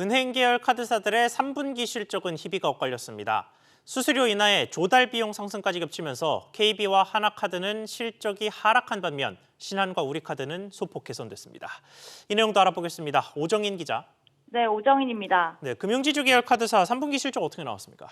은행 계열 카드사들의 3분기 실적은 희비가 엇갈렸습니다. 수수료 인하에 조달 비용 상승까지 겹치면서 KB와 하나카드는 실적이 하락한 반면 신한과 우리카드는 소폭 개선됐습니다. 이 내용도 알아보겠습니다. 오정인 기자. 네, 오정인입니다. 네, 금융지주 계열 카드사 3분기 실적 어떻게 나왔습니까?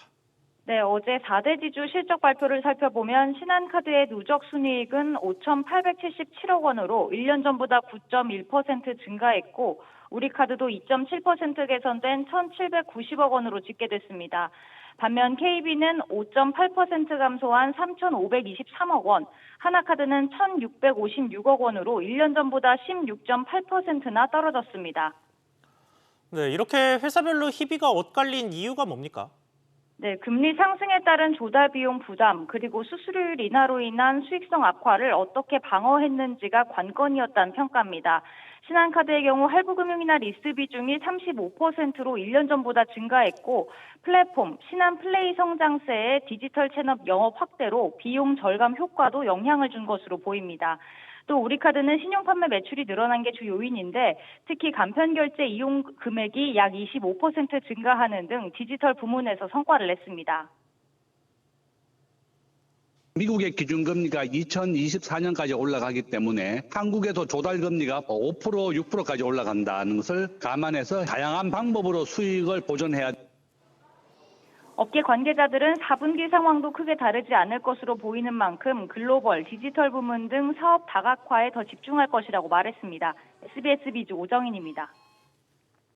네, 어제 4대 지주 실적 발표를 살펴보면 신한카드의 누적 순이익은 5,877억 원으로 1년 전보다 9.1% 증가했고 우리카드도 2.7% 개선된 1,790억 원으로 집계됐습니다. 반면 KB는 5.8% 감소한 3,523억 원, 하나카드는 1,656억 원으로 1년 전보다 16.8%나 떨어졌습니다. 네, 이렇게 회사별로 희비가 엇갈린 이유가 뭡니까? 네, 금리 상승에 따른 조달 비용 부담 그리고 수수료율 인하로 인한 수익성 악화를 어떻게 방어했는지가 관건이었다는 평가입니다. 신한카드의 경우 할부금융이나 리스 비중이 35%로 1년 전보다 증가했고 플랫폼, 신한플레이 성장세의 디지털 채널 영업 확대로 비용 절감 효과도 영향을 준 것으로 보입니다. 또 우리카드는 신용 판매 매출이 늘어난 게 주 요인인데 특히 간편 결제 이용 금액이 약 25% 증가하는 등 디지털 부문에서 성과를 냈습니다. 미국의 기준금리가 2024년까지 올라가기 때문에 한국에도 조달금리가 5% 6%까지 올라간다는 것을 감안해서 다양한 방법으로 수익을 보존해야 업계 관계자들은 4분기 상황도 크게 다르지 않을 것으로 보이는 만큼 글로벌, 디지털 부문 등 사업 다각화에 더 집중할 것이라고 말했습니다. SBS 비즈 오정인입니다.